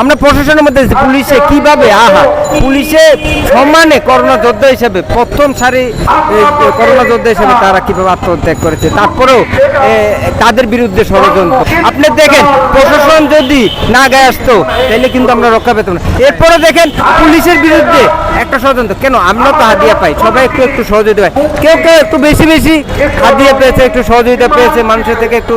আমরা প্রশাসনের মধ্যে পুলিশে কীভাবে? আহা, পুলিশে সম্মানে করোনা যোদ্ধা হিসেবে, প্রথম সারি করোনা যোদ্ধা হিসেবে তারা কীভাবে আত্মহত্যা করেছে? তারপরেও তাদের বিরুদ্ধে ষড়যন্ত্র। আপনি দেখেন, প্রশাসন যদি না গায়ে আসতো, তাহলে কিন্তু আমরা রক্ষা পেতাম না। এরপরে দেখেন, পুলিশের বিরুদ্ধে একটা ষড়যন্ত্র। কেন? আমরা তো হাদিয়া পাই। সবাই একটু একটু সহযোগিতা পাই কেউ কেউ একটু বেশি বেশি হাদিয়া পেয়েছে, একটু সহযোগিতা পেয়েছে, মানুষের থেকে একটু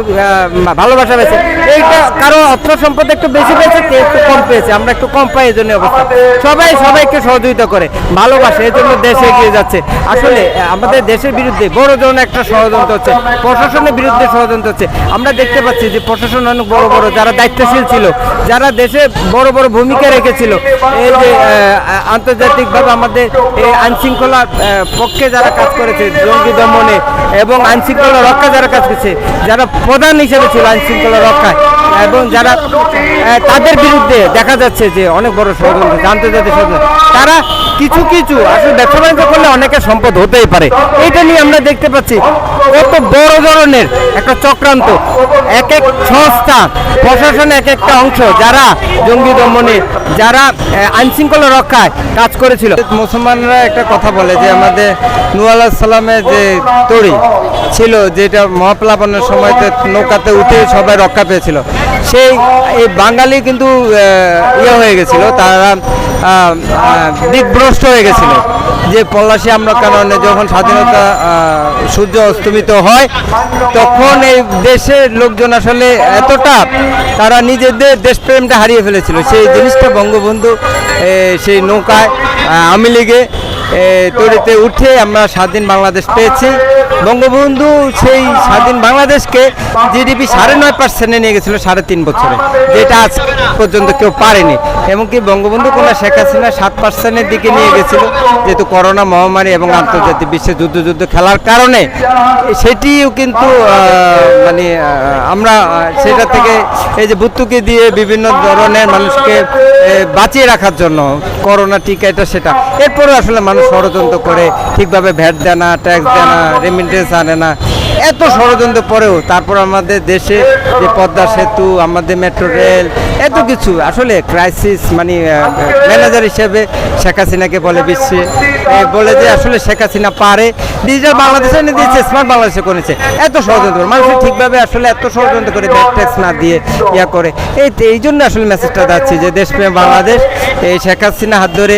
ভালোবাসা পেয়েছে। এইটা কারও অর্থ সম্পদ একটু বেশি পেয়েছে কেউ একটু কম পেয়েছে, আমরা একটু কম পাই, এই জন্য অবস্থা। সবাই, সবাইকে সহযোগিতা করে, ভালোবাসে, এই জন্য দেশ এগিয়ে যাচ্ছে। আসলে আমাদের দেশের বিরুদ্ধে বড় ধরনের একটা ষড়যন্ত্র হচ্ছে, প্রশাসনের বিরুদ্ধে ষড়যন্ত্র হচ্ছে। আমরা দেখতে পাচ্ছি যে প্রশাসন অনেক বড় বড়, যারা দায়িত্বশীল ছিল, যারা দেশে বড় বড় ভূমিকা রেখেছিল, এই যে আন্তর্জাতিকভাবে আমাদের এই আইনশৃঙ্খলার পক্ষে যারা কাজ করেছে, জঙ্গি দমনে এবং আইনশৃঙ্খলা রক্ষা যারা কাজ করছে, যারা প্রধান হিসেবে ছিল আইনশৃঙ্খলা রক্ষায় এবং যারা তাদের বিরুদ্ধে দেখা যাচ্ছে যে অনেক বড় ষড়যন্ত্র, জানতে আন্তর্জাতিক ষড়যন্ত্র। তারা কিছু কিছু আসলে ব্যবসা বাণিজ্য করলে অনেকের সম্পদ হতেই পারে। এইটা নিয়ে আমরা দেখতে পাচ্ছি কত বড় ধরনের একটা চক্রান্ত। এক এক সংস্থা, প্রশাসন এক একটা অংশ যারা জঙ্গি দমনে যারা আইন শৃঙ্খলা রক্ষায় কাজ করেছিল। মুসলমানরা একটা কথা বলে যে আমাদের নূ আলাহ সালামের যে তরি ছিল, যেটা মহাপ্লাবনের সময়তে নৌকাতে উঠে সবাই রক্ষা পেয়েছিল। সেই, এই বাঙালি কিন্তু ইয়ে হয়ে গেছিল। তারা দিকভ্রষ্ট হয়ে গেছিল। যে পলাশি আমরা কারণে যখন স্বাধীনতা সূর্য অস্তমিত হয় তখন এই দেশের লোকজন আসলে এতটা তারা নিজেদের দেশপ্রেমটা হারিয়ে ফেলেছিল। সেই জিনিসটা বঙ্গবন্ধু সেই নৌকায় আওয়ামী লীগে এ, উঠে আমরা স্বাধীন বাংলাদেশ পেয়েছি। বঙ্গবন্ধু সেই স্বাধীন বাংলাদেশকে জিডিপি সাড়ে নয় পার্সেন্টে নিয়ে গেছিল সাড়ে তিন বছরে। যেটা আজ পর্যন্ত কেউ পারেনি। এমনকি বঙ্গবন্ধু কন্যা শেখ হাসিনা সাত পার্সেন্টের দিকে নিয়ে গেছিল। যেহেতু করোনা মহামারী এবং আন্তর্জাতিক বিশ্বে যুদ্ধ যুদ্ধ খেলার কারণে, সেটিও কিন্তু মানে আমরা সেটা থেকে এই যে ভর্তুকি দিয়ে বিভিন্ন ধরনের মানুষকে বাঁচিয়ে রাখার জন্য করোনা টিকা এটা সেটা। এরপরে আসলে মানুষ ষড়যন্ত্র করে, ঠিকভাবে ভ্যাট দেয় না ট্যাক্স দেয় না রেমিটেন্স আনে না এত ষড়যন্ত্র পরেও তারপর আমাদের দেশে যে পদ্মা সেতু, আমাদের মেট্রো রেল এত কিছু। আসলে ক্রাইসিস মানে ম্যানেজার হিসেবে শেখ হাসিনাকে বলে বিশ্বে বলে যে আসলে শেখ হাসিনা পারে। ডিজিটাল বাংলাদেশে এনে দিয়েছে, স্মার্ট বাংলাদেশে করেছে। এত ষড়যন্ত্র। মানুষ ঠিকভাবে আসলে এত ষড়যন্ত্র করে ব্যাট ট্যাক্স না দিয়ে ইয়া করে। এই এই জন্য আসলে মেসেজটা যাচ্ছে যে দেশপ্রেম বাংলাদেশ এই শেখ হাসিনা হাত ধরে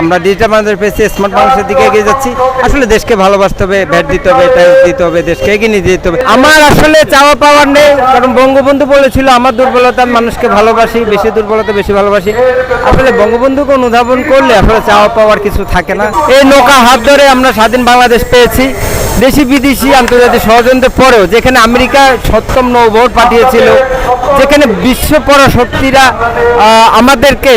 আমরা ডিজিটাল বাংলাদেশ পেয়েছি, স্মার্ট বাংলাদেশের দিকে এগিয়ে যাচ্ছি। আসলে দেশকে ভালোবাসতে হবে, ভ্যাট দিতে হবে, ট্যাক্স দিতে হবে দেশকে এগিয়ে নিয়ে যেতে হবে। আমার আসলে চাওয়া পাওয়ার নেই, কারণ বঙ্গবন্ধু বলেছিল, আমার দুর্বলতা মানুষকে ভালোবাসি, বেশি দুর্বলতা বেশি ভালোবাসি। আসলে বঙ্গবন্ধুকে অনুধাবন করলে আসলে চাওয়া পাওয়ার কিছু থাকে না। এই নৌকা হাত ধরে আমরা স্বাধীন বাংলাদেশ পেয়েছি। দেশি বিদেশি আন্তর্জাতিক ষড়যন্ত্রের পরেও যেখানে আমেরিকা সপ্তম নৌভোট পাঠিয়েছিল, যেখানে বিশ্ব শক্তিরা আমাদেরকে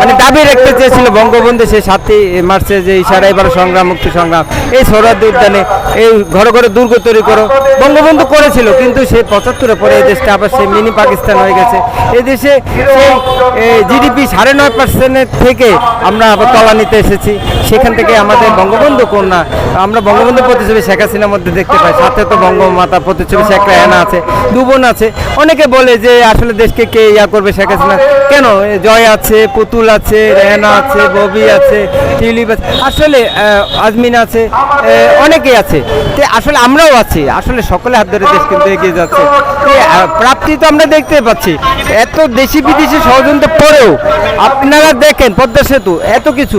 মানে দাবি রাখতে চেয়েছিল বঙ্গবন্ধু সেই সাতই মার্চে যে ইশারা এবার সংগ্রাম, মুক্তি সংগ্রাম, এই সৌরাদ্দি উদ্যানে এই ঘরে ঘরে দুর্গ তৈরি করো। বঙ্গবন্ধু করেছিল, কিন্তু সেই পঁচাত্তরের পরে এই দেশটা আবার সেই মিনি পাকিস্তান হয়ে গেছে। এই দেশে জিডিপি সাড়ে নয় পার্সেন্টের থেকে আমরা আবার তলা নিতে এসেছি। সেখান থেকে আমাদের বঙ্গবন্ধু কন্যা, আমরা বঙ্গবন্ধু প্রতিছবি শেখ হাসিনার মধ্যে দেখতে পাই। সাথে তো বঙ্গমাতা প্রতিছবি শেখ রেহানা আছে দু বোন আছে। অনেকে বলে যে আসলে দেশকে কে ইয়া করবে শেখ হাসিনা? কেন? জয় আছে পুতুল আছে রেহানা আছে ববি আছে টিউলিপ আছে। আসলে আজমিন আছে আহ, অনেকেই আছে। আসলে আমরাও আছি। আসলে সকলে হাত ধরে দেশ কিন্তু এগিয়ে যাচ্ছে। প্রাপ্তি তো আমরা দেখতে পাচ্ছি। এত দেশি বিদেশি ষড়যন্ত্র পরেও আপনারা দেখেন পদ্মা সেতু এত কিছু।